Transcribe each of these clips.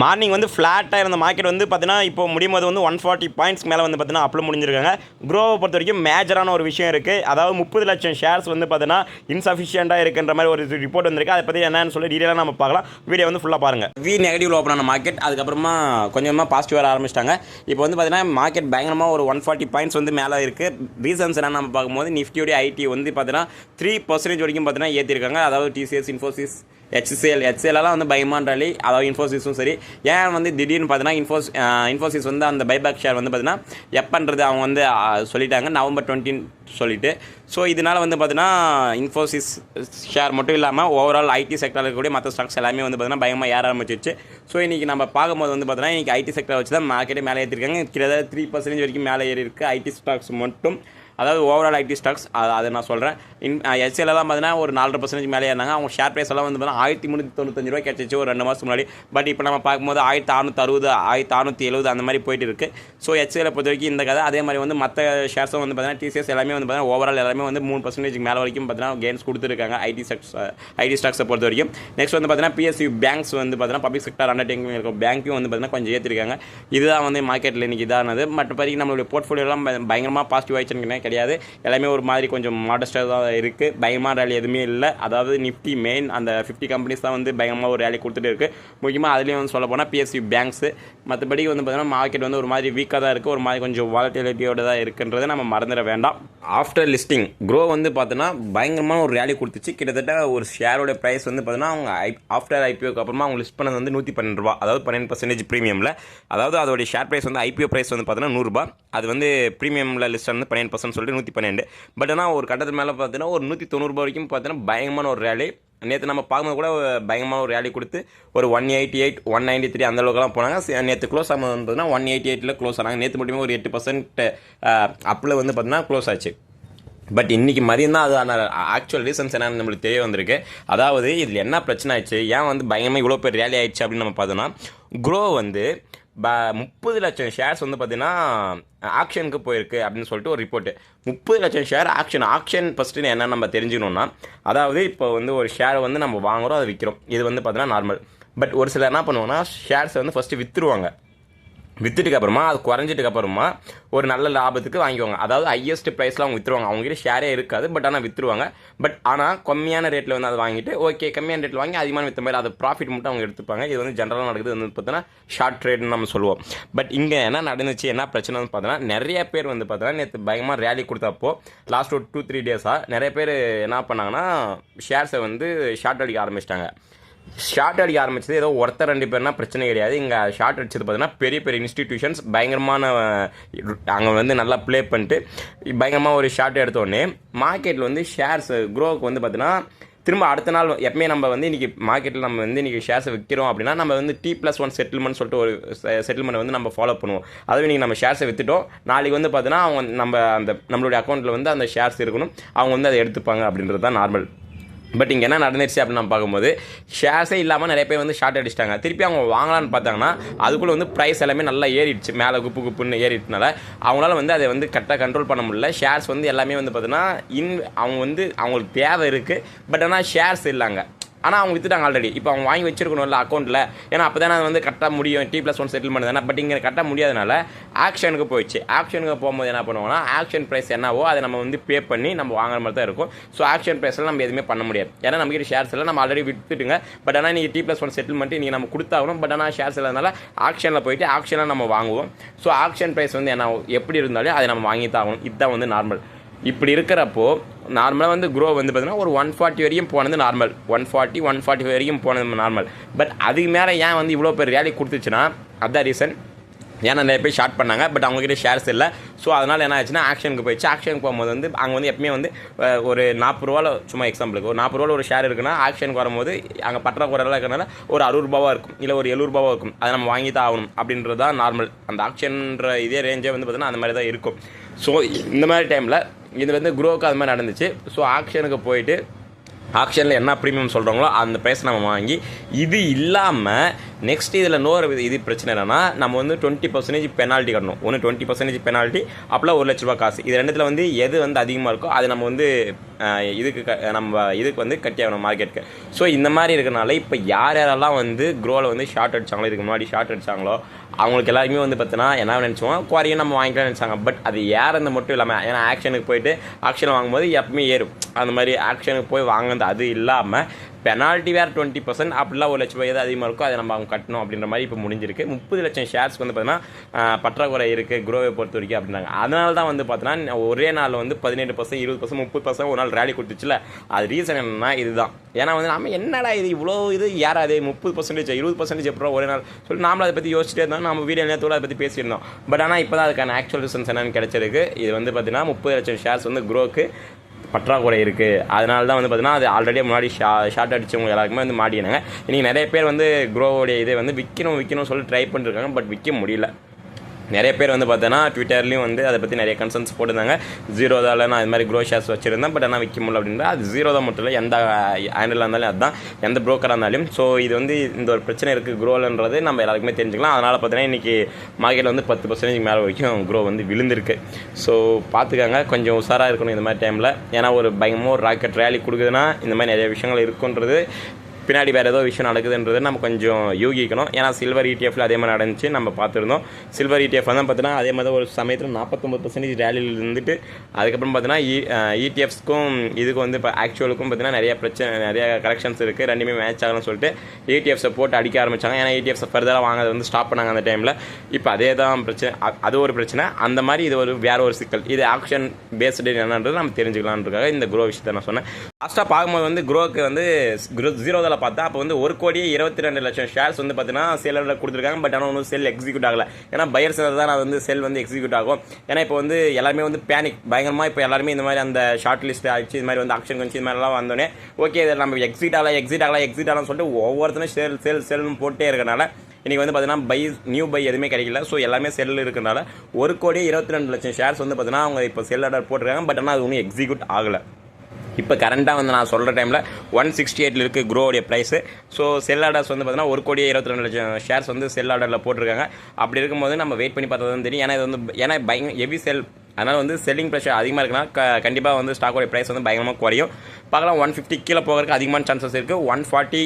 Morning வந்து ஃப்ளாட்டாக இருந்த மார்க்கெட் வந்து பார்த்தீங்கன்னா இப்போ முடியும் போது வந்து ஒன் ஃபார்ட்டி பாயிண்ட்ஸ் மேலே வந்து பார்த்தீங்கன்னா அப்ளோ முடிஞ்சிருக்காங்க. க்ரோவை பொறுத்த வரைக்கும் மேஜரான ஒரு விஷயம் இருக்குது அதாவது முப்பது லட்சம் ஷேர்ஸ் வந்து பார்த்தீங்கன்னா இன்சஃபிஷியண்ட்டாக இருக்குன்ற மாதிரி ஒரு ரிப்போர்ட் வந்திருக்கு. அதை பற்றி என்னன்னு சொல்லி டீட்டெயிலாக நம்ம பார்க்கலாம். வீடியோ வந்து ஃபுல்லாக பாருங்கள் வி நெகட்டிவ் ஓப்பன் ஆன மார்க்கெட் அதுக்கப்புறமா கொஞ்சமாக பாசிட்டிவ் வர ஆரம்பிச்சிட்டாங்க. இப்போ வந்து பார்த்தீங்கன்னா மார்க்கெட் பயங்கரமாக ஒரு ஒன் ஃபார்ட்டி பாயிண்ட்ஸ் வந்து மேலே இருக்குது ரீசன்ஸ் என்ன நம்ம பார்க்கும்போது நிஃப்டியோடைய ஐடி வந்து பார்த்தீங்கன்னா த்ரீ பர்சன்டேஜ் வரைக்கும் பார்த்தீங்கன்னா ஏற்றிருக்காங்க அதாவது டிசிஎஸ் இன்ஃபோசிஸ் ஹெச்சிஎல் ஹெச்சிஎல்லாம் வந்து பயமான அதாவது இன்ஃபோசிஸும் சரி. ஏன் வந்து திடீர்னு பார்த்தீங்கன்னா இன்ஃபோஸ் இன்ஃபோசிஸ் வந்து அந்த பைபேக் ஷேர் வந்து பார்த்தீங்கன்னா எப்பன்றது அவங்க வந்து சொல்லிட்டாங்க நவம்பர் டுவெண்ட்டின்னு சொல்லிட்டு. ஸோ இதனால் வந்து பார்த்தீங்கன்னா இன்ஃபோசிஸ் ஷேர் மட்டும் இல்லாமல் ஓவரால் ஐடி செக்டரில் இருக்கக்கூடிய மற்ற ஸ்டாக்ஸ் எல்லாமே வந்து பார்த்தீங்கன்னா பயமாக ஏற ஆரம்பிச்சிச்சு ஸோ இன்றைக்கி நம்ம பார்க்கும்போது வந்து பார்த்தீங்கன்னா இன்றைக்கி ஐடி செக்டரை வச்சு தான் மார்க்கெட்டே மேலே ஏற்றிருக்காங்க கிட்டத்தட்ட த்ரீ பர்சன்டேஜ் வரைக்கும் மேலே ஏறி இருக்குது ஐடி ஸ்டாக்ஸ் மட்டும். அதாவது ஓவரால் ஐடி ஸ்டாக்ஸ் அதை நான் சொல்கிறேன் இன் எஸ்சியில் தான் பார்த்தீங்கன்னா ஒரு நாலரை பர்சன்டேஜ் மேலே இருந்தாங்க. அவங்க ஷேர் ப்ரைஸ் எல்லாம் வந்து பார்த்தீங்கன்னா ஆயிரத்தி முந்நூற்றி தொண்ணூத்தஞ்சு ரூபா கிடச்சிச்சு ஒரு ரெண்டு மாதம் முன்னாடி. பட் இப்போ நம்ம பார்க்கும்போது ஆயிரத்தி அறுநூத்தி அறுபது ஆயிரத்தி அறுநூற்றி எழுபது அந்த மாதிரி போயிட்டு இருக்குது ஸோ எஸ்சியில் பொறுத்த வரைக்கும் இந்த கதை அதே மாதிரி வந்து மற்ற ஷேர்ஸும் வந்து பார்த்தீங்கன்னா டிசிஎஸ் எல்லாமே வந்து பார்த்தீங்கன்னா ஓவரால் எல்லாமே வந்து மூணு பர்சன்டேஜ் மேலே வரைக்கும் பார்த்தீங்கன்னா கெயின்ஸ் கொடுத்துருக்காங்க ஐடி ஸ்டாக்ஸ் ஐடி ஸ்டாக்ஸை பொறுத்த வரைக்கும். நெக்ஸ்ட் வந்து பார்த்தீங்கன்னா பிஎஸ்சி பேங்க்ஸ் வந்து பார்த்தீங்கன்னா பப்ளிக் செக்டர் அண்டர்டேக்கிங் இருக்கும். பேங்க்கும் வந்து பார்த்தீங்கன்னா கொஞ்சம் ஏற்றிருக்காங்க இதுதான் வந்து மார்க்கெட்டில் இன்றைக்கி இதானது. மற்றபடி நம்மளுடைய போர்ட்ஃபோலியோலாம் பயங்கரமாக பாசிட்டிவ் ஆயிடுச்சுன்னு கிடையாது. எல்லாமே ஒரு மாதிரி கொஞ்சம் மாடஸ்டாக தான் இருக்குது பயமாக ரேலி எதுவுமே இல்லை. அதாவது நிஃப்டி மெயின் அந்த ஃபிஃப்டி கம்பெனிஸ் தான் வந்து பயங்கரமாக ஒரு ரேலி கொடுத்துட்டு இருக்குது முக்கியமாக அதுலேயும் வந்து சொல்ல போனால் பிஎஸ்சி பேங்க்ஸு மற்றபடி வந்து பார்த்தீங்கன்னா மார்க்கெட் வந்து ஒரு மாதிரி வீக்காக தான் இருக்குது ஒரு மாதிரி கொஞ்சம் வாலட்டிலிட்டியோட தான் இருக்குன்றதை நம்ம மறந்துட வேண்டாம். ஆஃப்டர் லிஸ்டிங் க்ரோ வந்து பார்த்தோன்னா பயங்கரமான ஒரு ரேலி கொடுத்துச்சு. கிட்டத்தட்ட ஒரு ஷேரோட ப்ரைஸ் வந்து பார்த்தீங்கன்னா அவங்க ஐ ஆஃப்டர் ஐபிஓக்கு அப்புறமா அவங்க லிஸ்ட் பண்ணது வந்து நூற்றி பன்னெண்டு ரூபா. அதாவது பன்னெண்டு பர்சன்டேஜ் ப்ரீமியமில் அதாவது அதோடைய ஷேர் ப்ரைஸ் வந்து ஐபிஓ ப்ரைஸ் வந்து பார்த்தீங்கன்னா நூறுரூபா அது வந்து ப்ரீமியமில் லிஸ்ட் வந்து பன்னெண்டு பர்சன்ட் சொல்லிட்டு நூற்றி பன்னெண்டு பட் ஆனால் ஒரு கட்டத்து மேலே பார்த்தீங்கன்னா ஒரு நூற்றி தொண்ணூறுபா வரைக்கும் பார்த்தீங்கன்னா பயங்கரமான ஒரு ரேலி நேற்று நம்ம பார்க்கும்போது கூட பயங்கரமான ஒரு ரேலி கொடுத்து ஒரு one eighty eight one ninety three அந்த அளவுக்குலாம் போனாங்க நேற்று க்ளோஸ் ஆகும் பார்த்தீங்கன்னா ஒன் எயிட்டி எயிட்டில் க்ளோஸ் ஆனாங்க. நேற்று மட்டுமே ஒரு எட்டு பர்சன்ட் அப்பில் வந்து பார்த்தீங்கன்னா க்ளோஸ் ஆச்சு. பட் இன்றைக்கி மதியம் தான் அது ஆக்சுவல் ரீசன்ஸ் என்னன்னு நம்மளுக்கு தெரிய வந்திருக்கு. அதாவது இதில் என்ன பிரச்சனை ஆயிடுச்சு ஏன் வந்து பயங்கரமாக இவ்வளோ பேர் ரேலி ஆயிடுச்சு அப்படின்னு நம்ம பார்த்தோம்னா க்ரோ வந்து முப்பது லட்சம் ஷேர்ஸ் வந்து பார்த்தீங்கன்னா ஆக்ஷனுக்கு போயிருக்கு அப்படின்னு சொல்லிட்டு ஒரு ரிப்போர்ட்டு முப்பது லட்சம் ஷேர் ஆக்ஷன் ஆக்ஷன் ஃபஸ்ட்டு என்ன நம்ம தெரிஞ்சுக்கணும்னா அதாவது இப்போ வந்து ஒரு ஷேரை வந்து நம்ம வாங்குறோம் அதை விற்கிறோம் இது வந்து பார்த்தீங்கன்னா நார்மல் பட் ஒரு சிலர் என்ன பண்ணுவோம்னா ஷேர்ஸை வந்து ஃபஸ்ட்டு விற்றுருவாங்க வித்துட்டுக்கு அப்புறமா அது குறைஞ்சிட்டுக்கு அப்புறமா ஒரு நல்ல லாபத்துக்கு வாங்கிவாங்க அதாவது ஹையஸ்ட் ப்ரைஸில் அவங்க விற்றுருவாங்க அவங்ககிட்ட ஷேரே இருக்காது பட் ஆனால் விற்றுருவாங்க பட் ஆனால் கம்மியான ரேட்டில் வந்து அதை வாங்கிட்டு ஓகே கம்மியான ரேட்டில் வாங்கி அதிகமான விற்ற மாதிரி அதை ப்ராஃபிட் மட்டும் அவங்க எடுத்துப்பாங்க. இது வந்து ஜென்ரலாக நடக்குது. வந்து பார்த்தீங்கன்னா ஷார்ட் ட்ரேட்னு நம்ம சொல்லுவோம். பட் இங்கே என்ன நடந்துச்சு என்ன பிரச்சனைன்னு பார்த்தோன்னா நிறைய பேர் வந்து பார்த்தோன்னா நேற்று பயமாக ரேலி கொடுத்தப்போ லாஸ்ட் ஒரு டூ த்ரீ டேஸாக நிறைய பேர் என்ன பண்ணாங்கன்னா ஷேர்ஸை வந்து ஷார்ட் அடிக்க ஆரம்பிச்சிட்டாங்க. ஷார்ட் அடிக்க ஆரம்பிச்சது. ஏதோ ஒருத்தர் ரெண்டு பேர்னா பிரச்சனை கிடையாது. இங்கே ஷார்ட் அடிச்சது பார்த்தீங்கன்னா பெரிய பெரிய இன்ஸ்டிடியூஷன்ஸ் பயங்கரமான அங்கே வந்து நல்லா ப்ளே பண்ணிட்டு பயங்கரமாக ஒரு ஷார்ட் எடுத்தோடனே மார்க்கெட்டில் வந்து ஷேர்ஸ் க்ரோவுக்கு வந்து பார்த்தீங்கன்னா திரும்ப அடுத்த நாள் எப்பவுமே நம்ம வந்து இன்றைக்கி மார்க்கெட்டில் நம்ம வந்து இன்றைக்கி ஷேர்ஸை விற்கிறோம் அப்படின்னா நம்ம வந்து டி ப்ளஸ் ஒன் செட்டில்மெண்ட் சொல்லிட்டு ஒரு செட்டில்மெண்ட் வந்து நம்ம ஃபாலோ பண்ணுவோம். அதுவே இன்றைக்கி நம்ம ஷேர்ஸை விற்றுட்டோம் நாளைக்கு வந்து பார்த்தீங்கன்னா அவங்க நம்ம அந்த நம்மளுடைய அக்கௌண்ட்டில் வந்து அந்த ஷேர்ஸ் இருக்கணும். அவங்க வந்து அதை எடுத்துப்பாங்க அப்படின்றது தான் நார்மல் பட் இங்கே என்ன நடந்துருச்சு அப்படின்னு நம்ம பார்க்கும்போது ஷேர்ஸே இல்லாமல் நிறைய பேர் வந்து ஷார்ட் அடிச்சிட்டாங்க. திருப்பி அவங்க வாங்கலான்னு பார்த்தாங்கன்னா அதுக்குள்ளே வந்து ப்ரைஸ் எல்லாமே நல்லா ஏறிடுச்சு. மேலே குப்பு குப்புன்னு ஏறிட்டனால அவங்களால வந்து அதை வந்து கரெக்டாக கண்ட்ரோல் பண்ண முடியல. ஷேர்ஸ் வந்து எல்லாமே வந்து பார்த்தீங்கன்னா இன் அவங்க வந்து அவங்களுக்கு தேவை இருக்குது பட் ஆனால் ஷேர்ஸ் இல்லைங்க. ஆனால் அவங்க வித்துட்டாங்க ஆல்ரெடி இப்போ அவங்க வாங்கி வச்சிருக்கணும்ல அக்கௌண்ட்டில் ஏன்னா அப்போ தானே வந்து கட்ட முடியும். டி ப்ளஸ் ஒன் செட்டில்மெண்ட் தானே பட் இங்கே கட்ட முடியாதனால ஆக்ஷனுக்கு போயிடுச்சு. ஆக்ஷனுக்கு போகும்போது என்ன பண்ணுவோம்னா ஆக்ஷன் ப்ரைஸ் என்னவோ அதை நம்ம வந்து பே பண்ணி நம்ம வாங்குற மாதிரி தான் இருக்கும். ஸோ ஆக்ஷன் ப்ரைஸில் நம்ம எதுவுமே பண்ண முடியாது. ஏன்னா நம்ம கிட்ட ஷேர்ஸ் எல்லாம் நம்ம ஆல்ரெடி விற்றுட்டுங்க பட் ஆனால் நீங்கள் டி ப்ளஸ் ஒன் செட்டில்மெண்ட் நீங்கள் நம்ம கொடுத்தாகணும். பட் ஆனால் ஷேர்ஸ் இல்லாதனால ஆக்ஷனில் போயிட்டு ஆக்ஷனில் நம்ம வாங்குவோம். ஸோ ஆக்ஷன் ப்ரைஸ் வந்து என்ன எப்படி இருந்தாலும் அதை நம்ம வாங்கி தான் ஆகணும். இதுதான் வந்து நார்மல் இப்படி இருக்கிறப்போ நார்மலாக வந்து க்ரோ வந்து பார்த்தீங்கன்னா ஒரு ஒன் ஃபார்ட்டி வரையும் போனது normal one forty one forty வரையும் போனது நார்மல் பட் அதுக்கு மேலே ஏன் வந்து இவ்வளோ பேர் ரேலி கொடுத்துச்சுன்னா அதான் ரீசன் ஏன்னா நிறைய பேர் ஷார்ட் பண்ணாங்க பட் அவங்ககிட்ட ஷேர்ஸ் இல்லை. ஸோ அதனால் என்ன ஆச்சுன்னா ஆக்ஷனுக்கு போயிடுச்சு. ஆக்ஷனுக்கு போகும்போது வந்து அங்கே வந்து எப்பவுமே வந்து ஒரு நாற்பது ரூபாவில் சும்மா எக்ஸாம்பிளுக்கு ஒரு நாற்பது ரூபாவில் ஒரு ஷேர் இருக்குன்னா ஆக்ஷனுக்கு வரும்போது அங்கே பற்றாக்குறையெல்லாம் இருக்கிறனால ஒரு அறுபது ரூபாவாக இருக்கும் இல்லை ஒரு எழுபது ரூபாவாக இருக்கும். அதை நம்ம வாங்கி தான் ஆகணும் அப்படின்றது தான் நார்மல் அந்த ஆக்ஷன்ற இதே ரேஞ்சே வந்து பார்த்தீங்கன்னா அந்த மாதிரி தான் இருக்கும். ஸோ இந்த மாதிரி டைமில் இதில் வந்து குரோக்கு அது மாதிரி நடந்துச்சு. ஸோ ஆக்ஷனுக்கு போயிட்டு ஆக்ஷனில் என்ன ப்ரீமியம் சொல்கிறாங்களோ அந்த ப்ரைஸ் நம்ம வாங்கி இது இல்லாமல் நெக்ஸ்ட் இதில் இன்னொரு இது- இது பிரச்சனை என்னென்னா நம்ம வந்து டுவெண்ட்டி பர்சன்டேஜ் பெனால்ட்டி கட்டணும். ஒன்று டுவெண்ட்டி பர்சன்டேஜ் பெனால்ட்டி அப்போலாம் ஒரு லட்ச ரூபா காசு. இது ரெண்டுத்தில் வந்து எது வந்து அதிகமாக இருக்கோ அது நம்ம வந்து இதுக்கு க- நம்ம இதுக்கு வந்து கட்டியாகணும் மார்க்கெட்டுக்கு ஸோ இந்த மாதிரி இருக்கிறனால இப்போ யார் யாரெல்லாம் வந்து க்ரோவில் வந்து ஷார்ட் அடிச்சாங்களோ இதுக்கு முன்னாடி ஷார்ட் அடிச்சாங்களோ அவங்களுக்கு எல்லாருமே வந்து பார்த்தீங்கன்னா என்ன நினச்சோம் குவாரியும் நம்ம வாங்கிக்கலாம் நினச்சாங்க. பட் அது ஏறது மட்டும் இல்லாமல் ஏன்னா ஆக்ஷனுக்கு போயிட்டு ஆக்ஷன் வாங்கும்போது எப்பவுமே ஏறும். அந்த மாதிரி ஆக்ஷனுக்கு போய் வாங்குறது அது இல்லாமல் பெனால்ட்டி வேறு டுவெண்ட்டி பர்சன்ட் அப்படிலாம் ஒரு லட்சம் ரூபாய் எது அதிகமாக இருக்கோ அதை நம்ம அவங்க கட்டணும் அப்படின்ற மாதிரி இப்போ முடிஞ்சிருக்கு. முப்பது லட்சம் ஷேர்ஸ்க்கு வந்து பார்த்தீங்கன்னா பற்றாக்குறை இருக்குது குரோவை பொறுத்த வரைக்கும் அப்படின்னாங்க. அதனால தான் வந்து பார்த்தீங்கன்னா ஒரே நாளில் வந்து பதினெட்டு பர்சன்ட் இருபது பர்சன்ட் முப்பது பர்சன்ட் ஒரு நாள் ரேலி கொடுத்துச்சுல. அது ரீசன் என்னன்னா இதுதான். ஏன்னா வந்து நம்ம என்னடா இது இவ்வளோ இது யாராது முப்பது பர்சன்டேஜ் இருபது பர்சன்டேஜ் எப்போ ஒரே நாள்? சொல்லி நாமளும் அதை பற்றி யோசிச்சுட்டே இருந்தோம். நம்ம வீடியோ நேரத்தோடு அதை பற்றி பேசியிருந்தோம். பட் ஆனால் இப்போ தான் அதுக்கான ஆக்சுவல் ரிசன்ஸ் என்னென்னு கிடைச்சிருக்கு. இது வந்து பார்த்தீங்கன்னா முப்பது லட்சம் ஷேர்ஸ் வந்து குரோக்கு பற்றாக்குறை இருக்குது அதனால தான் வந்து பார்த்தீங்கன்னா அது ஆல்ரெடி முன்னாடி ஷா ஷார்ட் அடிச்சவங்க எல்லாருக்குமே வந்து மாட்டினாங்க இன்றைக்கி நிறைய பேர் வந்து க்ரோவோடைய இதை வந்து விற்கணும் விற்கணும் சொல்லி ட்ரை பண்ணிருக்காங்க பட் விற்க முடியல. நிறைய பேர் வந்து பார்த்தோன்னா ட்விட்டர்லேயும் வந்து அதை பற்றி நிறைய கன்சர்ன்ஸ் போட்டிருந்தாங்க. ஜீரோ தான் நான் இது மாதிரி க்ரோ ஷேர்ஸ் வச்சுருந்தேன். பட் ஆனால் விற்க முடியல அப்படின்னா அது ஜீரோ தான் மட்டும் இல்லை. எந்த ஹேண்டில் இருந்தாலும் அதுதான். எந்த ப்ரோக்கராக இருந்தாலும். ஸோ இது வந்து இந்த ஒரு பிரச்சனை இருக்குது க்ரோலன்றது நம்ம எல்லாருக்குமே தெரிஞ்சுக்கலாம். அதனால் பார்த்தீங்கன்னா இன்றைக்கி மார்க்கெட்டில் வந்து பத்து பர்சன்டேஜ் மேலே வரைக்கும் க்ரோ வந்து விழுந்திருக்கு. ஸோ பார்த்துக்காங்க. கொஞ்சம் உஷாராக இருக்கணும் இந்த மாதிரி டைமில் ஏன்னா ஒரு பயமோ ராக்கெட் ரேலி கொடுக்குதுன்னா இந்த மாதிரி நிறைய விஷயங்கள் இருக்குன்றது பின்னாடி வேறு ஏதோ விஷயம் நடக்குதுன்றது நம்ம கொஞ்சம் யூகிக்கணும். ஏன்னா சில்வர் இடிஎஃப்ல அதே மாதிரி நடந்துச்சு நம்ம பார்த்துருந்தோம். சில்வர் இடிஎஃப் வந்து பார்த்தீங்கன்னா அதே மாதிரி ஒரு சமயத்தில் நாற்பத்தொம்பது பர்சன்டேஜ் ரேலியில் இருந்துட்டு அதுக்கப்புறம் பார்த்தீங்கன்னா e, இடிஎஃப்ஸ்க்கும் இதுக்கு வந்து இப்போ ஆக்சுவலுக்கும் பார்த்தீங்கன்னா நிறைய பிரச்சனை நிறைய கரெக்ஷன்ஸ் இருக்குது ரெண்டுமே மேட்ச் ஆகணும்னு சொல்லிட்டு இடிஎஃப்ஸை போட்டு அடிக்க ஆரம்பிச்சாங்க. ஏன்னா இடிஎஃப்ஸை ஃபர்தராக வாங்க வந்து ஸ்டாப் பண்ணாங்க அந்த டைமில் இப்போ அதே தான் பிரச்சனை அது ஒரு பிரச்சனை. அந்த மாதிரி இது ஒரு வேற ஒரு சிக்கல். இது ஆக்ஷன் பேஸ்டு என்னன்றது நம்ம தெரிஞ்சுக்கலான்றதுக்காக இந்த குரோ விஷயத்தை நான் சொன்னேன். லாஸ்ட்டாக பார்க்கும்போது வந்து க்ரோக்கு வந்து க்ரோ ஜீரோ இதில் பார்த்தா அப்போ வந்து ஒரு கோடியே இருபத்தி ரெண்டு லட்சம் ஷேர்ஸ் வந்து பார்த்தீங்கன்னா சேலரில் கொடுத்துருக்காங்க. பட் ஆனால் ஒன்றும் செல் எக்ஸிக்யூட் ஆகலை. ஏன்னா பையர்ஸ் தான் அது வந்து செல் வந்து எக்ஸிக்யூட் ஆகும். ஏன்னா இப்போ வந்து எல்லாருமே வந்து பேனிக் பயங்கரமாக இப்போ எல்லாருமே இந்த மாதிரி அந்த ஷார்ட் லிஸ்ட் ஆச்சு இது மாதிரி வந்து ஆக்ஷன் கொஞ்சம் இது மாதிரிலாம் வந்தோடனே ஓகே இதில் நம்ம எக்ஸிட் ஆகலாம் எக்ஸிட் ஆகலாம் எக்ஸிட் ஆகலாம் சொல்லிட்டு ஒவ்வொருத்தரும் செல் செல் செல்னு போட்டே இருக்கனால இன்றைக்கி வந்து பார்த்தீங்கன்னா பை நியூ பை எதுவுமே கிடைக்கல. ஸோ எல்லாமே செல் இருக்கிறனால ஒரு கோடி இருபத்தி ரெண்டு லட்சம் ஷேர்ஸ் வந்து பார்த்தீங்கன்னா அவங்க இப்போ செல் ஆர்டர் போட்டிருக்காங்க. பட் ஆனால் அது ஒன்றும் எக்ஸிக்யூட் ஆகலை. இப்போ கரண்ட்டாக வந்து நான் சொல்கிற டைமில் ஒன் சிக்ஸ்டி எயிட்டில் இருக்குது குரோவுடைய ப்ரைஸு ஸோ செல் ஆர்டர்ஸ் வந்து பார்த்தீங்கன்னா ஒரு கோடி இருபத்தி ரெண்டு லட்சம் ஷேர்ஸ் வந்து செல் ஆர்டரில் போட்டிருக்காங்க. அப்படி இருக்கும்போது நம்ம வெயிட் பண்ணி பார்த்தா தான் தெரியும். ஏன்னா இது வந்து ஏன்னா பயங்கர ஹெவி செல் அதனால் வந்து செல்லிங் ப்ரெஷர் அதிகமாக இருக்குன்னா க கண்டிப்பாக வந்து ஸ்டாக்கோடைய ப்ரைஸ் வந்து பயங்கரமாக குறையும். பார்க்கலாம் ஒன் ஃபிஃப்டி கீழே போகிறதுக்கு அதிகமான சான்சஸ் இருக்குது ஒன் ஃபார்ட்டி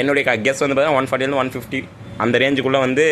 என்னுடைய கெஸ் வந்து பார்த்தீங்கன்னா ஒன் ஃபார்ட்டிலேருந்து ஒன் ஃபிஃப்டி அந்த ரேஞ்சுக்குள்ளே வந்து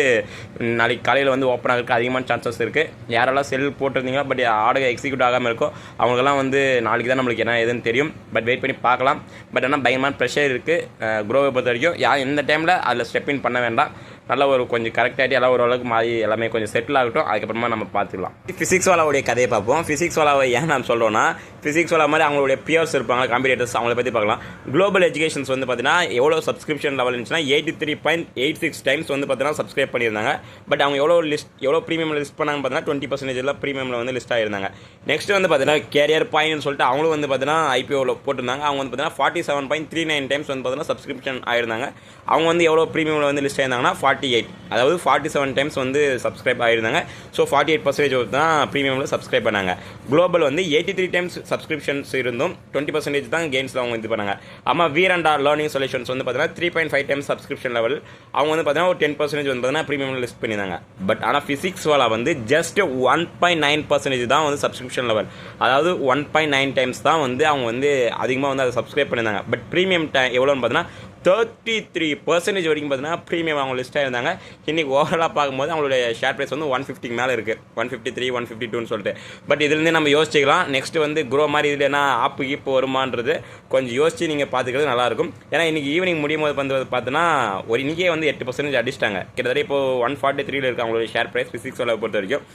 நாளைக்கு காலையில் வந்து ஓப்பன் ஆகிறதுக்கு அதிகமான சான்சஸ் இருக்குது யாரெல்லாம் செல் போட்டிருந்தீங்களோ பட் ஆர்டர் எக்ஸிக்யூட் ஆகாமல் இருக்கோ அவங்களுக்கெல்லாம் வந்து நாளைக்கு தான் நம்மளுக்கு என்ன ஏதுன்னு தெரியும். பட் வெயிட் பண்ணி பார்க்கலாம். பட் ஆனால் பயங்கரமான ப்ரெஷர் இருக்குது குரோவை பொறுத்த வரைக்கும் யார் எந்த டைமில் அதில் ஸ்டெப் இன் பண்ண வேண்டாம். நல்ல ஒரு கொஞ்சம் கரெக்டாகிட்டு எல்லாம் ஓரளவுக்கு மாறி எல்லாமே கொஞ்சம் செட்டில் ஆகட்டும். அதுக்கப்புறமா நம்ம பார்த்துக்கலாம். ஃபிசிக்ஸ் வாலாவுடைய கதையை பார்ப்போம். ஃபிசிக்ஸ் வாலாவை ஏன் நான் சொல்கிறோன்னா ஃபிசிக்ஸ் வர மாதிரி அவங்களுடைய பியர்ஸ் இருப்பாங்க காம்படேட்டர்ஸ் அவங்கள பற்றி பார்க்கலாம். குளோபல் எஜுகேஷன்ஸ் வந்து பார்த்தீங்கன்னா எவ்வளோ சப்ஸ்கிரிப்ஷன் லெவல் இருந்துச்சுன்னா eighty three point eight six times வந்து பார்த்தீங்கன்னா சப்ஸ்கிரைப் பண்ணியிருந்தாங்க. பட் அவங்க எவ்வளோ லிஸ்ட் எவ்வளோ ப்ரீமியம் லிஸ்ட் பண்ணாங்க பார்த்தீங்கன்னா டுவெண்ட்டி பர்சன்டேஜில் ப்ரீமியமில் வந்து லிஸ்ட் ஆயிருந்தாங்க. நெக்ஸ்ட் வந்து பார்த்தீங்கன்னா கேரியர் பாயிண்ட்னு சொல்லிட்டு அவங்களும் வந்து பார்த்தீங்கன்னா ஐபிஓவில் போட்டிருந்தாங்க. அவங்க வந்து பார்த்தீங்கன்னா forty seven point three nine times வந்து பார்த்தீங்கன்னா சப்ஸ்கிரிப்ஷன் ஆயிருந்தாங்க. அவங்க வந்து எவ்வளோ ப்ரீமியமில் வந்து லிஸ்ட் ஆயிருந்தாங்கன்னா ஃபார்ட்டி எயிட் அதாவது ஃபார்ட்டி செவன் டைம்ஸ் வந்து சப்ஸ்கிரைப் ஆயிருந்தாங்க. ஸோ ஃபார்ட்டி எயிட் பர்சன்டேஜ் தான் ப்ரீமியமில் சப்ஸ்கிரைப் பண்ணாங்க. குளோபல் வந்து எயிட்டி த்ரீ டைம்ஸ் சப்ஸ்கிரிப்ஷன்ஸ் இருந்தும் டுவெண்ட்டி பர்சன்டேஜ் தான் கெயின்ஸில் அவங்க இது பண்ணாங்க. ஆமாம் வீரண்டா லேர்னிங் சொல்யூஷன்ஸ் வந்து பார்த்தீங்கன்னா three point five time subscription level அவங்க வந்து பார்த்தீங்கன்னா ஒரு டென் பர்சன்டேஜ் வந்து பார்த்தீங்கன்னா ப்ரீமியம் லிஸ்ட் பண்ணியிருந்தாங்க. பட் ஆனால் ஃபிசிக்ஸ் வாலா வந்து just one point nine percentage தான் வந்து சப்ஸ்கிரிப்ஷன் லெவல் அதாவது ஒன் பாயிண்ட் நைன் டைம்ஸ் தான் வந்து அவங்க வந்து அதிகமாக வந்து அதை சப்ஸ்கிரைப் பண்ணியிருந்தாங்க. பட் ப்ரீமியம் டை எவ்வளோன்னு பார்த்தீங்கன்னா தேர்ட்டி த்ரீ பர்சன்டேஜ் வரைக்கும் பார்த்தீங்கன்னா ப்ரீமியம் அவங்க லிஸ்ட்டாக இருந்தாங்க. இன்றைக்கி ஓவராலாக பார்க்கும்போது அவங்களுடைய ஷேர் ப்ரைஸ் வந்து ஒன் ஃபிஃப்டிக்கு மேலே இருக்குது one fifty three one fifty டூன்னு சொல்லிட்டு. பட் இதுலேருந்து நம்ம யோசிச்சிக்கலாம். நெக்ஸ்ட் வந்து க்ரோ மாதிரி இதில் என்ன ஆப்பு கீப்பு வருமான்றது கொஞ்சம் யோசித்து நீங்கள் பார்த்துக்கிறது நல்லாயிருக்கும். ஏன்னா இன்றைக்கி ஈவினிங் முடியும் போது வந்து பார்த்தீங்கன்னா ஒரு இன்றைக்கே வந்து எட்டு பர்சன்டேஜ் அடிச்சிட்டாங்க. கிட்டத்தட்ட இப்போ ஒன் ஃபார்ட்டி த்ரீல இருக்க அவங்களுடைய ஷேர் ப்ரைஸ் ஃபிசிக்ஸ் பொறுத்த வரைக்கும்.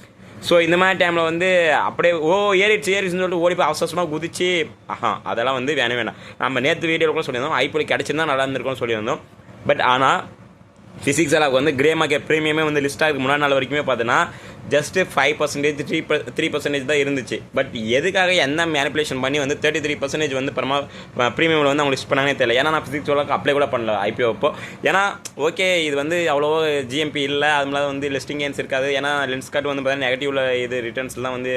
ஸோ இந்த மாதிரி டைமில் வந்து அப்படியே ஓ ஏறிடுச்சு ஏறிடுச்சுன்னு சொல்லிட்டு ஓடி போய் அவசரமாக குதிச்சு ஆஹா அதெல்லாம் வந்து வேணும் வேணாம். நம்ம நேற்று வீடியோவில் கூட சொல்லியிருந்தோம் ஐபிஎல் கிடச்சிருந்தா நல்லா இருந்திருக்கும்னு சொல்லியிருந்தோம். பட் ஆனால் ஃபிசிக்ஸ் எல்லாம் வந்து கிரே மார்க்கெட் ப்ரீமியமே வந்து லிஸ்ட் ஆகிறதுக்கு முன்னாடி நாள் வரைக்குமே பார்த்தீங்கன்னா just five percentage three three percentage தான் இருந்துச்சு. பட் எதுக்காக என்ன மேனிப்புலேஷன் பண்ணி வந்து தேர்ட்டி த்ரீ பர்சன்டேஜ் வந்து பரமா ப்ரீமியமில் வந்து அவங்களுக்கு பண்ணானே தெரியல. ஏன்னா நான் ஃபிசிக்ஸ் அளவுக்கு அப்ளை கூட பண்ணல ஐபிஓ அப்போ. ஏன்னா ஓகே இது வந்து அவ்வளோ ஜிஎம்பி இல்லை அது மாதிரி வந்து லிஸ்டிங் ஏன்ஸ் இருக்காது. ஏன்னா லென்ஸ் கார்டு வந்து பார்த்தீங்கன்னா நெகட்டிவ்ல இது ரிட்டர்ன்ஸ்லாம் வந்து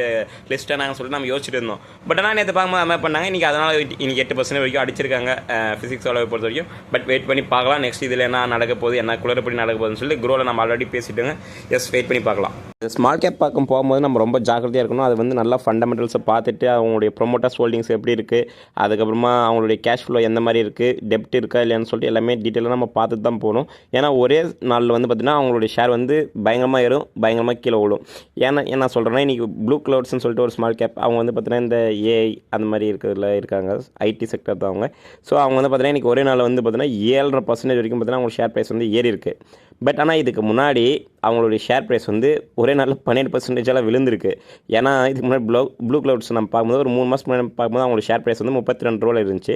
லிஸ்ட் ஆனாங்கன்னு சொல்லிட்டு நம்ம யோசிச்சுட்டு இருந்தோம். பட் ஆனால் நேற்று பார்க்கும்போது அது மாதிரி பண்ணாங்க. இன்றைக்கி அதனால் இன்றைக்கி எட்டு பர்சன்ட் வரைக்கும் அடிச்சிருக்காங்க ஃபிசிக்ஸ் அளவு பொறுத்த வரைக்கும். பட் வெயிட் பண்ணி பார்க்கலாம். நெக்ஸ்ட் இதில் என்ன நடக்க போகுது என்ன குளறுபடி நடக்க போகுதுன்னு சொல்லி குரோவில் நம்ம ஆல்ரெடி பேசிட்டுங்க. எஸ் வெயிட் பண்ணி பார்க்கலாம். ஸ்மால் கேப் பக்கம் போகும்போது நம்ம ரொம்ப ஜாக்கிரதையாக இருக்கணும். அது வந்து நல்லா ஃபண்டமெண்டல்ஸை பார்த்துட்டு அவங்களுடைய ப்ரொமோட்டர்ஸ் ஹோல்டிங்ஸ் எப்படி இருக்குது அதுக்கப்புறமா அவங்களுடைய கேஷ் ஃப்ளோ எந்த மாதிரி இருக்குது டெப்ட் இருக்கா இல்லையான்னு சொல்லிட்டு எல்லாமே டீட்டெயிலாக நம்ம பார்த்துட்டு தான் போகணும். ஏன்னா ஒரே நாளில் வந்து பார்த்திங்கன்னா அவங்களுடைய ஷேர் வந்து பயங்கரமாக ஏறும் பயங்கரமாக கீழே விடும் ஏன்னா என்ன சொல்கிறேன்னா இன்றைக்கி ப்ளூ க்ளவுட்ஸ்னு சொல்லிட்டு ஒரு ஸ்மால் கேப் அவங்க வந்து பார்த்திங்கன்னா இந்த ஏஐ அந்த மாதிரி இருக்கிறதுல இருக்காங்க. ஐடி செக்டர் தான் அவங்க. ஸோ அவங்க வந்து பார்த்திங்கன்னா இன்றைக்கி ஒரே நாளில் வந்து பார்த்திங்கன்னா ஏழரை பர்சன்டேஜ் வரைக்கும் பார்த்திங்கன்னா அவங்க ஷேர் ப்ரைஸ் வந்து ஏறி இருக்குது பட் ஆனால் இதுக்கு முன்னாடி அவங்களுடைய ஷேர் ப்ரைஸ் வந்து ஒரே நாளில் பன்னெண்டு பர்சன்டேஜெல்லாம் விழுந்திருக்கு. ஏன்னா இதுக்கு முன்னாடி ப்ளூ ப்ளூ க்ளவுட்ஸ் நம்ம பார்க்கும்போது ஒரு மூணு மாதம் முன்னாடி பார்க்கும்போது அவங்களோட ஷேர் ப்ரைஸ் வந்து முப்பத்தி ரெண்டு ரூபாயில் இருந்துச்சு.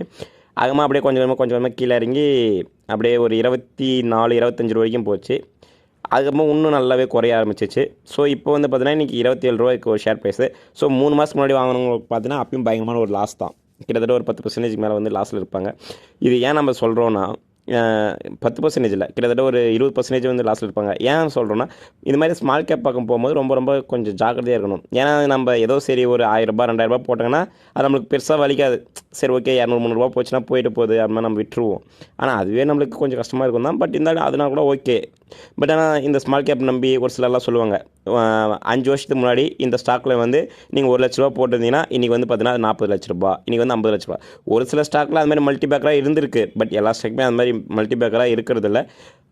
அதுமா அப்படியே கொஞ்சம் கொஞ்சமாக கொஞ்சம் கொஞ்சமாக கீழே இறங்கி அப்படியே ஒரு இருபத்தி நாலு இருபத்தஞ்சு ரூபா வரைக்கும் போச்சு. அதுக்கப்புறமா இன்னும் நல்லாவே குறைய ஆரம்பிச்சிச்சு. ஸோ இப்போ வந்து பார்த்தீங்கன்னா இன்றைக்கி இருபத்தி ஏழு ரூபாய்க்கு ஒரு ஷேர் ப்ரைஸு ஸோ மூணு மாதத்துக்கு முன்னாடி வாங்கினவங்களுக்கு பார்த்தீங்கன்னா அப்பயும் பயங்கரமான ஒரு லாஸ் தான். கிட்டத்தட்ட ஒரு பத்து பர்சன்டேஜ் மேலே வந்து லாஸில் இருப்பாங்க. இது ஏன் நம்ம சொல்கிறோன்னா பத்து பர்சன்டேஜ் இல்லை. கிட்டத்தட்ட ஒரு இருபது பர்சன்டேஜ் வந்து லாஸில் இருப்பாங்க. ஏன் சொல்கிறோன்னா இது மாதிரி ஸ்மால் கேப் பக்கம் போகும்போது ரொம்ப ரொம்ப கொஞ்சம் ஜாக்கிரதையாக இருக்கணும். ஏன்னா நம்ம ஏதோ சரி ஒரு ஆயிரரூபா ரெண்டாயிரரூபா போட்டாங்கன்னா அது நம்மளுக்கு பெருசாக வலிக்காது. சரி ஓகே இரநூறு முந்நூறுபா போச்சுன்னா போயிட்டு போகுது. அது மாதிரி நம்ம விட்டுருவோம். ஆனால் அதுவே நம்மளுக்கு கொஞ்சம் கஷ்டமாக இருக்கும் தான் பட் இருந்தாலும் அதுனா கூட ஓகே பட் ஆனால் இந்த ஸ்மால் கேப் நம்பி ஒரு சிலர்லாம் சொல்லுவாங்க அஞ்சு வருஷத்துக்கு முன்னாடி இந்த ஸ்டாக்கில் வந்து நீங்கள் ஒரு லட்ச ரூபா போட்டிருந்தீங்கன்னா இன்றைக்கி வந்து பார்த்தீங்கன்னா நாற்பது லட்ச ரூபா இன்றைக்கி வந்து ஐம்பது லட்ச ரூபா ஒரு சில ஸ்டாக்கில் அது மாதிரி மல்டி பேக்கராக இருந்திருக்கு பட் எல்லா ஸ்டாக்குமே அது மாதிரி மல்டி பேக்கராக இருக்கிறது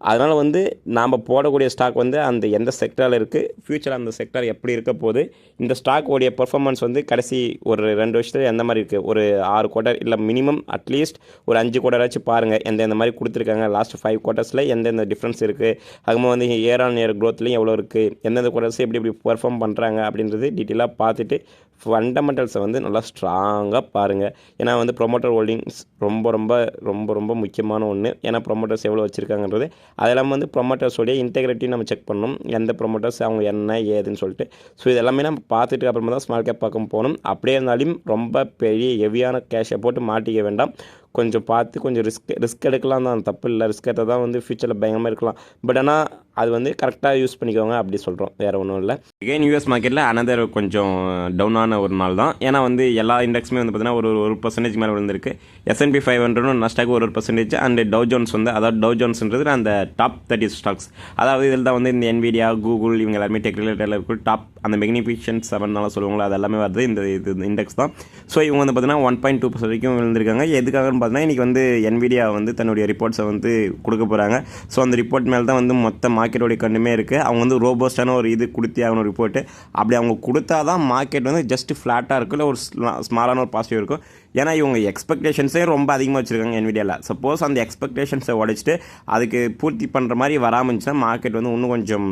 அதனால் வந்து நாம் போடக்கூடிய ஸ்டாக் வந்து அந்த எந்த செக்டரில் இருக்குது ஃப்யூச்சர் அந்த செக்டர் எப்படி இருக்க போகுது இந்த ஸ்டாக் உடைய பெர்ஃபார்மன்ஸ் வந்து கடைசி ஒரு ரெண்டு வருஷத்தில் எந்த மாதிரி இருக்குது ஒரு ஆறு குவார்ட்டர் இல்லை மினிமம் அட்லீஸ்ட் ஒரு அஞ்சு குவார்டராச்சும் பாருங்கள் எந்த எந்த மாதிரி கொடுத்துருக்காங்க லாஸ்ட் ஃபைவ் குவார்ட்டர்ஸில் எந்தெந்த டிஃப்ரென்ஸ் இருக்குது அதுமாதிரி வந்து இயர் ஆன் இயர் க்ரோத்லேயும் எவ்வளோ இருக்குது எந்தெந்த குவார்ட்டர்ஸ் எப்படி எப்படி பெர்ஃபார்ம் பண்ணுறாங்க அப்படின்றது டீட்டெயிலாக பார்த்துட்டு ஃபண்டமெண்டல்ஸை வந்து நல்லா ஸ்ட்ராங்காக பாருங்கள் ஏன்னா வந்து ப்ரொமோட்டர் ஹோல்டிங்ஸ் ரொம்ப ரொம்ப ரொம்ப ரொம்ப முக்கியமான ஒன்று ஏன்னா ப்ரொமோட்டர்ஸ் எவ்வளோ வச்சுருக்காங்கன்றது அது இல்லாமல் வந்து ப்ரொமோட்டர்ஸோடைய இன்டெகிரிட்டி நம்ம செக் பண்ணணும். எந்த ப்ரொமோட்டர்ஸ் அவங்க என்ன ஏதுன்னு சொல்லிட்டு. ஸோ இதெல்லாமே நம்ம பார்த்துட்டு அப்புறமா தான் ஸ்மால் கேப் பக்கம் போகணும். அப்படியே இருந்தாலும் ரொம்ப பெரிய ஹெவியான கேஷை போட்டு மாட்டிக்க வேண்டாம். கொஞ்சம் பார்த்து கொஞ்சம் ரிஸ்க் ரிஸ்க் எடுக்கலாம் தான். தப்பு இல்லை. ரிஸ்க் எடுத்தால் தான் வந்து ஃப்யூச்சரில் பயங்கரமாக இருக்கலாம். பட் ஆனால் அது வந்து கரெக்டாக யூஸ் பண்ணிக்கோங்க அப்படி சொல்கிறோம் வேறு ஒன்றும் இல்லை. எகெயின் யூஎஸ் மார்க்கெட்டில் அனதர் கொஞ்சம் uh, டவுனான ஒரு நாள் தான். ஏன்னா வந்து எல்லா இண்டெக்ஸுமே வந்து பார்த்தீங்கன்னா ஒரு ஒரு பர்சன்டேஜ் மேலே விழுந்திருக்கு. எஸ்என்பி ஃபைவ் ஹண்ட்ரடும் நஸ்டாக் ஒரு ஒரு பர்சன்டேஜ் அண்ட் டவ் ஜோன்ஸ் வந்து அதாவது டவ் ஜோன்ஸ்ன்றது அந்த டாப் தேர்ட்டி ஸ்டாக்ஸ் அதாவது இதில் தான் வந்து இந்த என்விடியா கூகுள் இவங்க எல்லாருமே டெக் ரிலேட்டடில் இருக்கும் டாப் அந்த மெக்னிஃபிஷன் செவன்னால சொல்லுவாங்களோ அது எல்லாமே வருது. இந்த இது இண்டெக்ஸ் தான். ஸோ இவங்க வந்து பார்த்தீங்கன்னா ஒன் பாயிண்ட் டூ வரைக்கும் விழுந்திருக்காங்க. எதுக்காகன்னு பார்த்தீங்கன்னா இன்றைக்கி வந்து என்விடியா வந்து தன்னுடைய ரிப்போர்ட்ஸை வந்து கொடுக்க போகிறாங்க ஸோ அந்த ரிப்போர்ட் மேலே தான் வந்து மொத்த மார்க்கெட்டோடைய கண்ணுமே இருக்குது அவங்க வந்து ரோபோஸ்டான ஒரு இது கொடுத்தே ஆகணும் ரிப்போர்ட்டு அப்படி அவங்க கொடுத்தா தான் மார்க்கெட் வந்து ஜஸ்ட் ஃப்ளாட்டாக இருக்கும். இல்லை ஒரு ஸ்மாலான ஒரு பாசிட்டிவ் இருக்கும். ஏன்னா இவங்க எக்ஸ்பெக்டேஷன்ஸே ரொம்ப அதிகமாக வச்சுருக்காங்க என்விடியாவில் சப்போஸ் அந்த எக்ஸ்பெக்டேஷன்ஸை உடைச்சிட்டு அதுக்கு பூர்த்தி பண்ணுற மாதிரி வராமல் இருந்துச்சுன்னா மார்க்கெட் வந்து இன்னும் கொஞ்சம்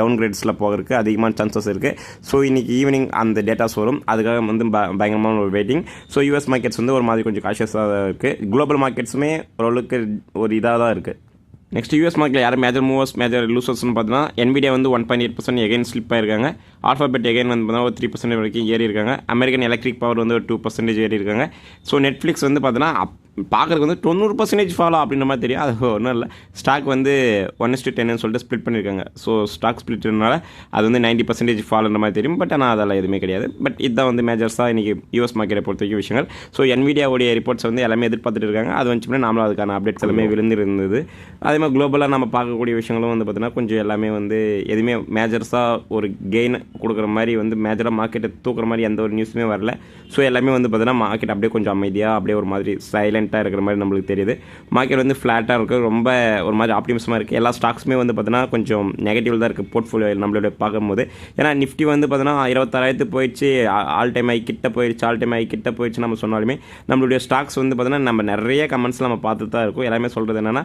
டவுன் கிரேட்ஸில் போகிறதுக்கு அதிகமான சான்சஸ் இருக்குது ஸோ இன்றைக்கி ஈவினிங் அந்த டேட்டாஸ் வரும். அதுக்காக வந்து ப பயங்கரமான ஒரு வெயிட்டிங் ஸோ யூஎஸ் மார்க்கெட்ஸ் வந்து ஒரு மாதிரி கொஞ்சம் காஷியஸாக இருக்குது குளோபல் மார்க்கெட்ஸுமே ஓரளவுக்கு ஒரு இதாக தான் இருக்குது நெக்ஸ்ட் யூஎஸ் மார்க்கில் யார் மேஜர் மூவர்ஸ் மேஜர் லூசர்ஸ்னு பார்த்தீங்கன்னா என்விடியா வந்து one point eight percent again slip ஆயிருக்காங்க ஆல்ஃபாபெட் எகைன் வந்து பார்த்தீங்கன்னா ஒரு த்ரீ பர்சன்ட் வரைக்கும் ஏறி இருக்காங்க அமெரிக்கன் எலக்ட்ரிக் பவர் வந்து ஒரு டூ பர்சன்டேஜ் ஏறி இருக்காங்க ஸோ நெட்ஃப்ளிக்ஸ் வந்து பார்த்தீங்கன்னா அப் பார்க்குறதுக்கு வந்து தொண்ணூறு பர்சன்டேஜ் ஃபாலோ அப்படின்ற மாதிரி தெரியும். அது ஒன்றும் இல்லை. ஸ்டாக் வந்து ஒன் இஸ்டு டென்னு சொல்லிட்டு ஸ்ப்ளிட் பண்ணியிருக்காங்க ஸோ ஸ்டாக் ஸ்ப்ளிட்னால அது வந்து நைன்ட்டி பர்சன்டேஜ் ஃபாலோன்ற மாதிரி தெரியும். பட் ஆனால் அதெல்லாம் எதுவுமே கிடையாது. பட் இதுதான் வந்து மேஜர்ஸாக இன்றைக்கி யூஎஸ் மார்க்கெட்டை பொறுத்த வரைக்கும் விஷயங்கள். ஸோ NVIDIA-உடைய ரிப்போர்ட்ஸ் வந்து எல்லாமே எதிர்பார்த்துட்டு இருக்காங்க. அது வந்துச்சுன்னா நாமளும் அதுக்கான அப்டேட்ஸ் எல்லாமே விழுந்திருந்தது. அதே மாதிரி குளோபலாக நம்ம பார்க்கக்கூடிய விஷயங்களும் வந்து பார்த்தீங்கன்னா கொஞ்சம் எல்லாமே வந்து எதுவுமே மேஜர்ஸாக ஒரு கெயின் கொடுக்குற மாதிரி வந்து மேஜராக மார்க்கெட்டை தூக்குற மாதிரி எந்த ஒரு நியூஸுமே வரல. ஸோ எல்லாமே வந்து பார்த்தீங்கன்னா மார்க்கெட் அப்படியே கொஞ்சம் அமைதியாக அப்படியே ஒரு மாதிரி சைலண்ட்டாக இருக்கிற மாதிரி நம்மளுக்கு தெரியுது. மார்க்கெட் வந்து ஃப்ளாட்டாக இருக்குது ரொம்ப ஒரு மாதிரி ஆப்டிமிசமாக இருக்குது எல்லா ஸ்டாக்ஸுமே வந்து பார்த்தீங்கன்னா கொஞ்சம் நெகட்டிவ் தான் இருக்குது போர்ட்ஃபோலியோ நம்மளோட பார்க்கும்போது. ஏன்னா நிஃப்டி வந்து பார்த்தீங்கன்னா இருபத்தாறாயிரத்து போயிடுச்சு. ஆல் டைம் ஐ கிட்ட போயிடுச்சு. ஆல் டைம் ஐ கிட்ட போயிடுச்சு நம்ம சொன்னாலுமே நம்மளுடைய ஸ்டாக்ஸ் வந்து பார்த்தீங்கன்னா நம்ம நிறைய கமெண்ட்ஸ் நம்ம பார்த்து தான் இருக்கும். எல்லாமே சொல்கிறது என்னென்னா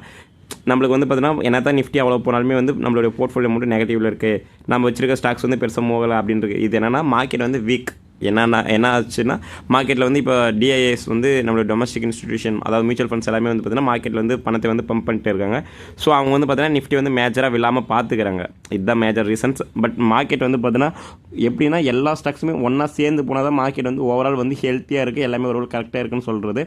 நம்மளுக்கு வந்து பார்த்தீங்கன்னா என்ன தான் நிஃப்டி அவ்வளோ போனாலுமே வந்து நம்மளுடைய போர்ட்ஃபோலியோ மட்டும் நெகட்டிவில் இருக்குது நம்ம வச்சிருக்க ஸ்டாக்ஸ் வந்து பெருசாக போகலை அப்படின்றது. இது என்னென்னா மார்க்கெட் வந்து வீக் என்னென்னா என்ன ஆச்சுன்னா மார்க்கெட்டில் வந்து இப்போ டிஐஎஸ் வந்து நம்மளோட டொமஸ்டிக் இன்ஸ்டிடியூஷன் அதாவது மியூச்சுவல் ஃபண்ட்ஸ் எல்லாமே வந்து பார்த்தீங்கன்னா மார்க்கெட்டில் வந்து பணத்தை வந்து பம்ப் பண்ணிட்டு இருக்காங்க. ஸோ அவங்க வந்து பார்த்தீங்கன்னா நிஃப்டி வந்து மேஜராக விழாமல் பார்த்துக்கிறாங்க இதுதான் மேஜர் ரீசன்ஸ் பட் மார்க்கெட் வந்து பார்த்தீங்கன்னா எப்படின்னா எல்லா ஸ்டாக்ஸுமே ஒன்றா சேர்ந்து போனால் தான் மார்க்கெட் வந்து ஓவரால் வந்து ஹெல்த்தியாக இருக்குது எல்லாமே ஒரு கரெக்டாக இருக்குன்னு சொல்கிறது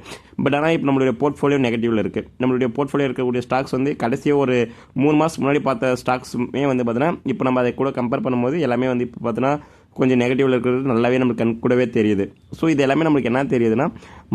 பட் ஆனால் இப்போ நம்மளுடைய போர்ட்ஃபோலியோ நெகட்டிவில் இருக்குது நம்மளுடைய போர்ட்ஃபோலியோ இருக்கக்கூடிய ஸ்டாக்ஸ் வந்து கடைசியாக ஒரு மூணு மாதம் முன்னாடி பார்த்த ஸ்டாக்ஸுமே வந்து பார்த்தீங்கன்னா இப்போ நம்ம அதை கூட கம்பேர் பண்ணும்போது எல்லாமே வந்து இப்போ பார்த்தீங்கன்னா கொஞ்சம் நெகட்டிவில் இருக்கிறது நல்லாவே நம்மளுக்கு கண் கூடவே தெரியுது. ஸோ இது எல்லாமே நம்மளுக்கு என்ன தெரியுதுன்னா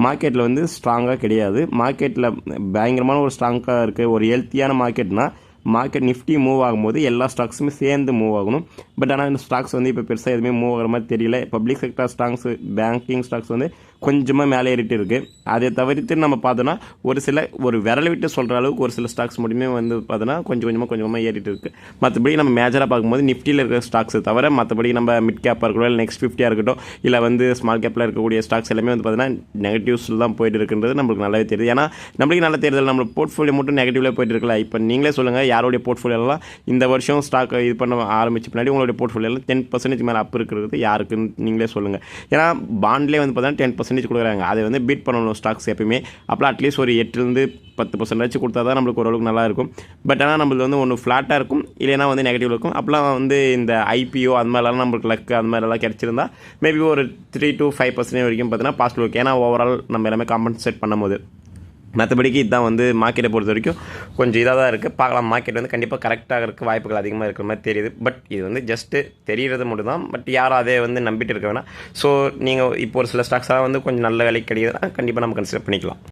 மார்க்கெட்டில் வந்து ஸ்ட்ராங்காக கிடையாது. மார்க்கெட்டில் பயங்கரமான ஒரு ஸ்ட்ராங்காக இருக்குது ஒரு ஹெல்த்தியான மார்க்கெட்னா மார்க்கெட் நிஃப்டி மூவ் ஆகும்போது எல்லா ஸ்டாக்ஸுமே சேர்ந்து மூவ் ஆகணும். பட் ஆனால் இந்த ஸ்டாக்ஸ் வந்து இப்போ பெருசாக எதுவுமே மூவ் ஆகிற மாதிரி தெரியல. Public sector stocks banking stocks வந்து கொஞ்சமாக மேலே ஏறிட்டு இருக்குது அதை தவிர்த்து நம்ம பார்த்தோன்னா ஒரு சில ஒரு விரல் விட்டு சொல்கிற அளவுக்கு ஒரு சில ஸ்டாக்ஸ் மட்டுமே வந்து பார்த்தோன்னா கொஞ்சம் கொஞ்சமாக கொஞ்சமாக ஏறிட்டு இருக்குது மற்றபடி நம்ம மேஜராக பார்க்கும்போது நிஃப்டியில் இருக்கிற ஸ்டாக்ஸ் தவிர மற்றபடி நம்ம மிட் கேப்பாக இருக்கட்டும் இல்லை நெக்ஸ்ட் ஃபிஃப்டியாக இருக்கட்டும் இல்லை வந்து ஸ்மால் கேப்பில் இருக்கக்கூடிய ஸ்டாக்ஸ் எல்லாமே வந்து பார்த்தீங்கன்னா நெகட்டிவ்ஸில் தான் போயிட்டு இருக்குன்றது நம்மளுக்கு நல்லாவே தெரியுது. ஏன்னா நம்மளுக்கு நல்ல தெரியுது நம்ம போர்ட்ஃபோலியோ மட்டும் நெகட்டிவ்ல போயிட்டு இருக்கல இப்போ நீங்களே சொல்லுங்கள் யாருடைய போர்ட்ஃபோலியோலாம் இந்த வருஷம் ஸ்டாக் இது பண்ண ஆரம்பிச்ச பின்னாடி உங்களுடைய போர்ட்ஃபோலியோவில் டென் பர்சன்டேஜ் மேலே அப் இருக்கிறது யாருக்குன்னு நீங்களே சொல்லுங்கள் ஏன்னா பாண்ட்லேயே வந்து பார்த்தீங்கன்னா டென் பர்சன்டேஜ் கொடுக்குறாங்க. அதை வந்து பீட் பண்ணணும் ஸ்டாக்ஸ் எப்பயுமே. அப்போ அட்லீஸ்ட் ஒரு எட்டுலேருந்து பத்து பர்சன்டேஜ் கொடுத்தா தான் நம்மளுக்கு ஓரளவுக்கு நல்லா இருக்கும். பட் ஆனால் நம்மளுக்கு வந்து ஒன்று ஃப்ளாட்டாக இருக்கும் இல்லைனா வந்து நெகட்டிவ் இருக்கும். அப்போலாம் வந்து இந்த ஐபிஓ அந்த மாதிரிலாம் நம்மளுக்கு லக் அந்த மாதிரிலாம் கிடச்சிருந்தா மேபி ஒரு த்ரீ டு ஃபைவ் பர்சன்டேஜ் வரைக்கும் பார்த்தீங்கன்னா பாசிட்டிவ் இருக்கும் ஏன்னா ஓவரால் நம்ம எல்லாமே காம்பன்சேட் பண்ணும்போது. மற்றபடிக்கு இதுதான் வந்து மார்க்கெட்டை பொறுத்த வரைக்கும் கொஞ்சம் இதாக தான் இருக்குது பார்க்கலாம் மார்க்கெட் வந்து கண்டிப்பாக கரெக்டாக இருக்க வாய்ப்புகள் அதிகமாக இருக்கிற மாதிரி தெரியுது. பட் இது வந்து ஜஸ்ட்டு தெரிகிறது மட்டும் தான் பட் யாரும் அதை வந்து நம்பிட்டு இருக்க வேணாம். ஸோ நீங்கள் இப்போ ஒரு சில ஸ்டாக்ஸாக வந்து கொஞ்சம் நல்ல விலைக்கு கிடைக்குதுன்னா கண்டிப்பாக நம்ம கன்சிடர் பண்ணிக்கலாம்.